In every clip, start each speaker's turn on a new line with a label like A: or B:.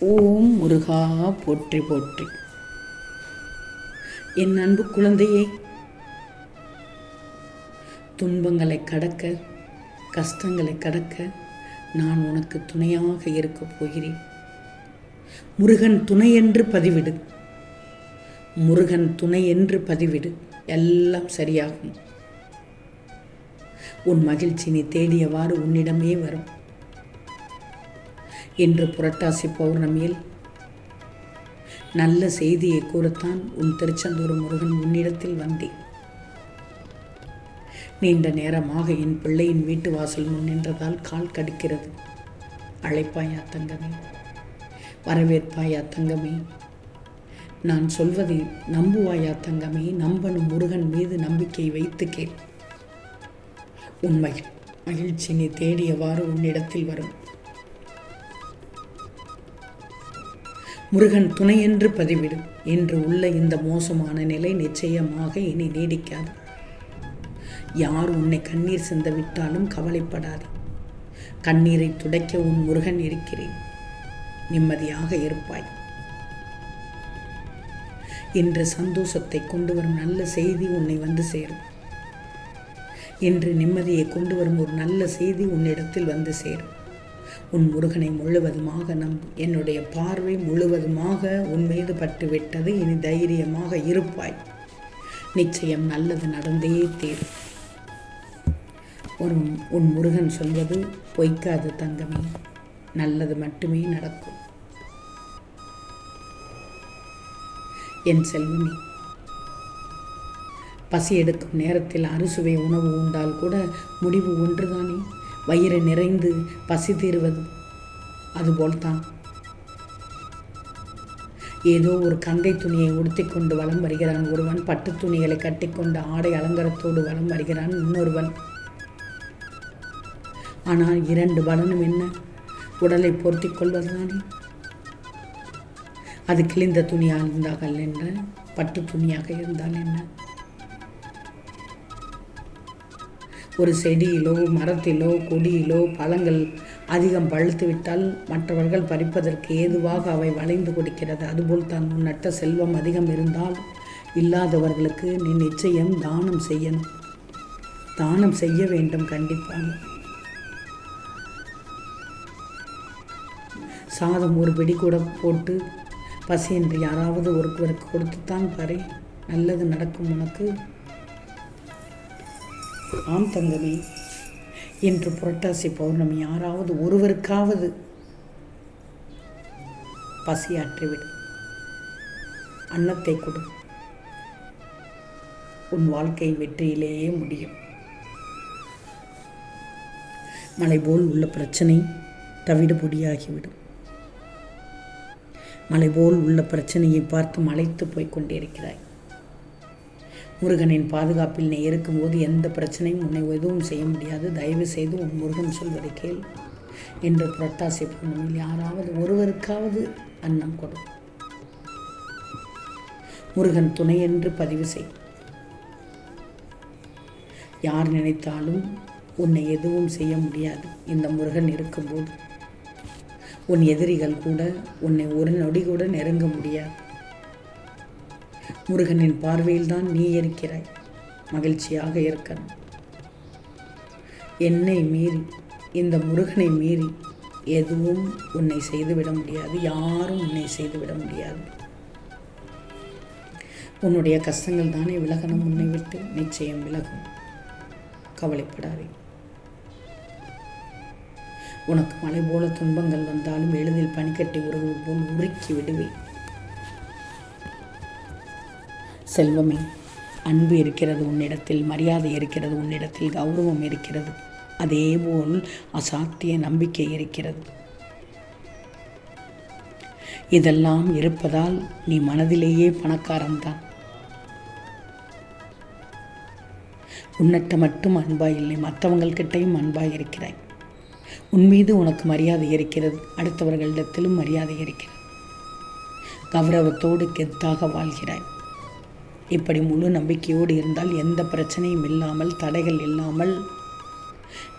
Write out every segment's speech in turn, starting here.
A: ஓம் முருகா போற்றி போற்றி. என் அன்பு குழந்தையே துன்பங்களை கடக்க கஷ்டங்களை கடக்க நான் உனக்கு துணையாக இருக்கப் போகிறேன். முருகன் துணை என்று பதிவிடு. முருகன் துணை என்று பதிவிடு. எல்லாம் சரியாகும். உன் மகிழ்ச்சி நீ தேடியவாறு உன்னிடமே வரும். இன்று புரட்டாசி பௌர்ணமியில் நல்ல செய்தியை கூறத்தான் உன் திருச்செந்தூர் முருகன் உன்னிடத்தில் வந்தேன். நீண்ட நேரமாக என் பிள்ளையின் வீட்டு வாசல் முன் நின்றதால் கால் கடிக்கிறது. அழைப்பாயா தங்கமே வரவேற்பாயா தங்கமே நான் சொல்வதை நம்புவாயா தங்கமே நம்பனும் முருகன் மீது நம்பிக்கை வைத்து கேள். உன் மகிழ்ச்சி நீ தேடியவாறு உன்னிடத்தில் வரும். முருகன் துணையென்று பதிவிடும். என்று உள்ள இந்த மோசமான நிலை நிச்சயமாக இனி நீடிக்காது. யார் உன்னை கண்ணீர் சிந்த விட்டாலும் கவலைப்படாது. கண்ணீரை துடைக்க உன் முருகன் இருக்கிறேன். நிம்மதியாக இருப்பாய். என்று சந்தோஷத்தை கொண்டு வரும் நல்ல செய்தி உன்னை வந்து சேரும். என்று நிம்மதியை கொண்டு வரும் ஒரு நல்ல செய்தி உன்னிடத்தில் வந்து சேரும். உன் முருகனை முழுவதுமாக நம் என்னுடைய பார்வை முழுவதுமாக உன் மீது பட்டுவிட்டது. இனி தைரியமாக இருப்பாய். நிச்சயம் நல்லது நடந்தே தீரும். ஒரு உன் முருகன் சொல்வது பொய்க்காது தங்கமே. நல்லது மட்டுமே நடக்கும். என் செல்வமே பசி எடுக்கும் நேரத்தில் அறுசுவை உணவு உண்டால் கூட முடிவு ஒன்றுதானே? வயிறு நிறைந்து பசி தீர்வது அதுபோல்தான். ஏதோ ஒரு கந்தை துணியை உடுத்திக்கொண்டு வலம் வருகிறான் ஒருவன். பட்டு துணிகளை கட்டிக்கொண்டு ஆடை அலங்காரத்தோடு வலம் வருகிறான் இன்னொருவன். ஆனால் இரண்டு பலனும் என்ன? உடலை பொருத்திக் கொள்வதுதானே? அது கிழிந்த துணியாக இருந்தார்கள் என்ன பட்டு துணியாக இருந்தால் என்ன? ஒரு செடியிலோ மரத்திலோ கொடியிலோ பழங்கள் அதிகம் பழுத்து விட்டால் மற்றவர்கள் பறிப்பதற்கு ஏதுவாக அவை வளைந்து கொடுக்கிறது. அதுபோல் தான் நட்ட செல்வம் அதிகம் இருந்தால் இல்லாதவர்களுக்கு நீ நிச்சயம் தானம் செய்யணும் தானம் செய்ய வேண்டும் கண்டிப்பாக. சாதம் ஒரு பிடி கூட போட்டு பசி என்று யாராவது ஒருவருக்கு கொடுத்துத்தான் பாரு நல்லது நடக்கும் உனக்கு. ஆம் தங்கமே. இன்று புரட்டாசி பௌர்ணமி யாராவது ஒருவருக்காவது பசியாற்றிவிடு. அன்னத்தை கொடு. உன் வாழ்க்கை வெற்றியிலேயே முடியும். மலை போல் உள்ள பிரச்சனை தவிடு பொடியாகிவிடும். மலை போல் உள்ள பிரச்சனையை பார்த்து மலைத்து போய் கொண்டிருக்கிறாய். முருகனின் பாதுகாப்பில் நீ இருக்கும்போது எந்த பிரச்சனையும் உன்னை எதுவும் செய்ய முடியாது. தயவு செய்து உன் முருகன் சொல்வதை கேள் என்று புரட்டாசி பௌர்ணமியில் யாராவது ஒருவருக்காவது அன்னம் கொடு. முருகன் துணை என்று பதிவு செய். யார் நினைத்தாலும் உன்னை எதுவும் செய்ய முடியாது. இந்த முருகன் இருக்கும்போது உன் எதிரிகள் கூட உன்னை ஒரு நொடி கூட நெருங்க முடியாது. முருகனின் பார்வையில் தான் நீ இருக்கிறாய். மகிழ்ச்சியாக இருக்கணும். என்னை மீறி இந்த முருகனை மீறி எதுவும் உன்னை செய்துவிட முடியாது யாரும் உன்னை செய்துவிட முடியாது. உன்னுடைய கஷ்டங்கள் தானே விலகணும் உன்னை விட்டு நிச்சயம் விலகும். கவலைப்படாதே. உனக்கு மலை போல துன்பங்கள் வந்தாலும் எளிதில் பனிக்கட்டி உறவு போல் உருக்கி விடுவேன். செல்வமே. அன்பு இருக்கிறது உன்னிடத்தில் மரியாதை இருக்கிறது உன்னிடத்தில் கௌரவம் இருக்கிறது. அதேபோல் அசாத்திய நம்பிக்கை இருக்கிறது. இதெல்லாம் இருப்பதால் நீ மனதிலேயே பணக்காரன்தான். உன்னட்ட மட்டும் அன்பாய் இல்லை மற்றவங்கள்கிட்டையும் அன்பாய் இருக்கிறாய் உன் மீது உனக்கு மரியாதை இருக்கிறது அடுத்தவர்களிடத்திலும் மரியாதை இருக்கிறது. கௌரவத்தோடு கெத்தாக வாழ்கிறாய். இப்படி முழு நம்பிக்கையோடு இருந்தால் எந்த பிரச்சனையும் இல்லாமல் தடைகள் இல்லாமல்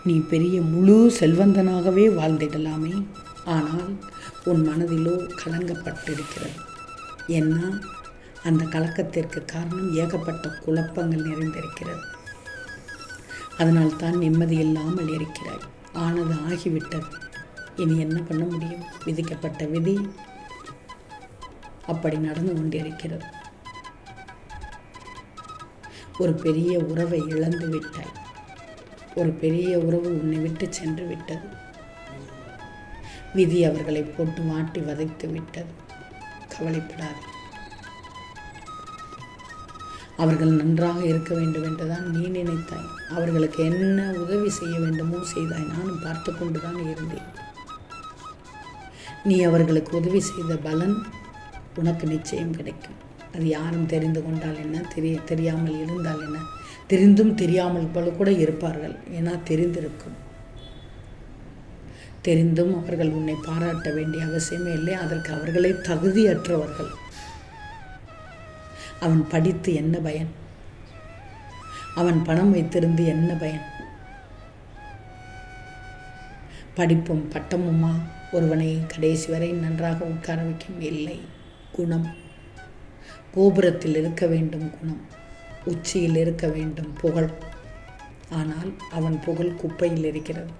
A: நீ பெரிய முழு செல்வந்தனாகவே வாழ்ந்திடலாமே. ஆனால் உன் மனதிலோ கலங்கப்பட்டிருக்கிறது. ஏன்னா அந்த கலக்கத்திற்கு காரணம் ஏகப்பட்ட குழப்பங்கள் நிறைந்திருக்கிறது. அதனால் தான் நிம்மதி இல்லாமல் இருக்கிறாய். ஆனது ஆகிவிட்டது. இனி என்ன பண்ண முடியும்? விதிக்கப்பட்ட விதி அப்படி நடந்து கொண்டிருக்கிறது. ஒரு பெரிய உறவை இழந்து விட்டாய். ஒரு பெரிய உறவு உன்னை விட்டு சென்று விட்டது. விதி அவர்களை போட்டு மாட்டி வதைத்து விட்டது. கவலைப்படாது. அவர்கள் நன்றாக இருக்க வேண்டும் என்றுதான் நீ நினைத்தாய். அவர்களுக்கு என்ன உதவி செய்ய வேண்டுமோ செய்தாய். நானும் பார்த்து கொண்டுதான் இருந்தேன். நீ அவர்களுக்கு உதவி செய்த பலன் உனக்கு நிச்சயம் கிடைக்கும். அது யாரும் தெரிந்து கொண்டால் என்ன? தெரிய தெரியாமல் இருந்தால் என்ன? தெரிந்தும் தெரியாமல் போல கூட இருப்பார்கள். ஏன்னா தெரிந்திருக்கும். தெரிந்தும் அவர்கள் உன்னை பாராட்ட வேண்டிய அவசியமே இல்லை. அதற்கு அவர்களே தகுதியற்றவர்கள். அவன் படித்து என்ன பயன்? அவன் பணம் வைத்திருந்து என்ன பயன்? படிப்பும் பட்டமுமா? ஒருவனை கடைசி வரை நன்றாக உட்கார வைக்கும் இல்லை. குணம். கோபுரத்தில் இருக்க வேண்டும் குணம் உச்சியில் இருக்க வேண்டும் புகழ். ஆனால் அவன் புகழ் குப்பையில் இருக்கிறது.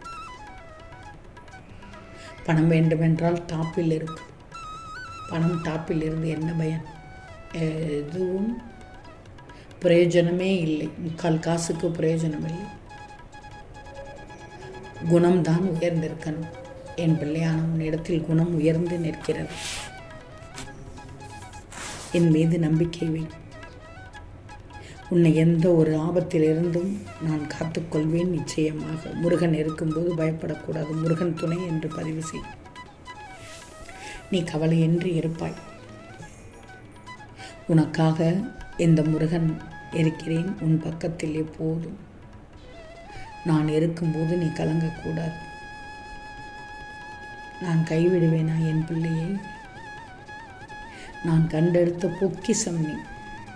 A: பணம் வேண்டுமென்றால் டாப்பில் இருக்கும் பணம் டாப்பில் இருந்து என்ன பயன்? எதுவும் பிரயோஜனமே இல்லை. முக்கால் காசுக்கு பிரயோஜனம் இல்லை குணம்தான் உயர்ந்திருக்கணும். என் பிள்ளையான உன்னிடத்தில் குணம் உயர்ந்து நிற்கிறது. என் மீது நம்பிக்கை வை. உன்னை எந்த ஒரு ஆபத்திலிருந்தும் நான் காத்துக்கொள்வேன் நிச்சயமாக. முருகன் இருக்கும்போது பயப்படக்கூடாது. முருகன் துணை என்று பதிவு செய். நீ கவலையின்றி இருப்பாய். உனக்காக இந்த முருகன் இருக்கிறேன். உன் பக்கத்தில் எப்போதும். நான் இருக்கும்போது நீ கலங்கக்கூடாது. நான் கைவிடுவேனா என் பிள்ளையை? நான் கண்டெடுத்த பொக்கிசம் நீ.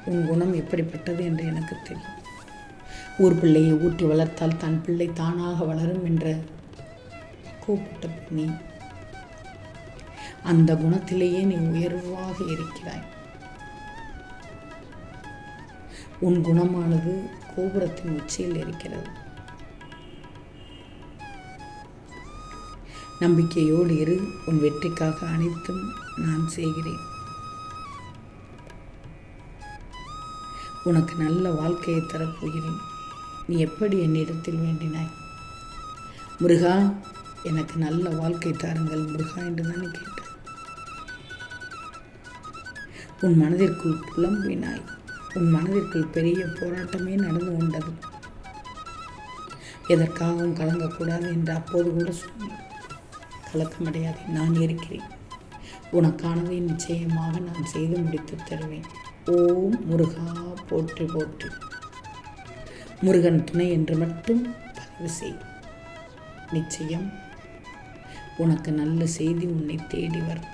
A: உன் குணம் எப்படிப்பட்டது என்று எனக்கு தெரியும். ஊர் பிள்ளையை ஊட்டி வளர்த்தால் தன் பிள்ளை தானாக வளரும் என்ற கூப்பிட்ட நீ அந்த குணத்திலேயே நீ உயர்வாக இருக்கிறாய். உன் குணமானது கோபுரத்தின் உச்சியில் இருக்கிறது. நம்பிக்கையோடு இரு உன் வெற்றிக்காக அனைத்தும் நான் செய்கிறேன். உனக்கு நல்ல வாழ்க்கையை தரப்போகிறேன். நீ எப்படி என்னிடத்தில் வேண்டினாய்? முருகா எனக்கு நல்ல வாழ்க்கை தாருங்கள் முருகா என்று தானே கேட்டேன். உன் மனதிற்குள் புலம்பினாய். உன் மனதிற்குள் பெரிய போராட்டமே நடந்து கொண்டது. எதற்காகவும் கலங்கக்கூடாது என்று அப்போது கூட சொன்னேன். கலக்கமடையாது நான் இருக்கிறேன். உனக்கானதை நிச்சயமாக நான் செய்து முடித்து தருவேன். ஓம் முருகா. போற்றி போற்றி. முருகன் துணை என்று மட்டும் பதிவு செய். நிச்சயம் உனக்கு நல்ல செய்தி உன்னை தேடி வரும்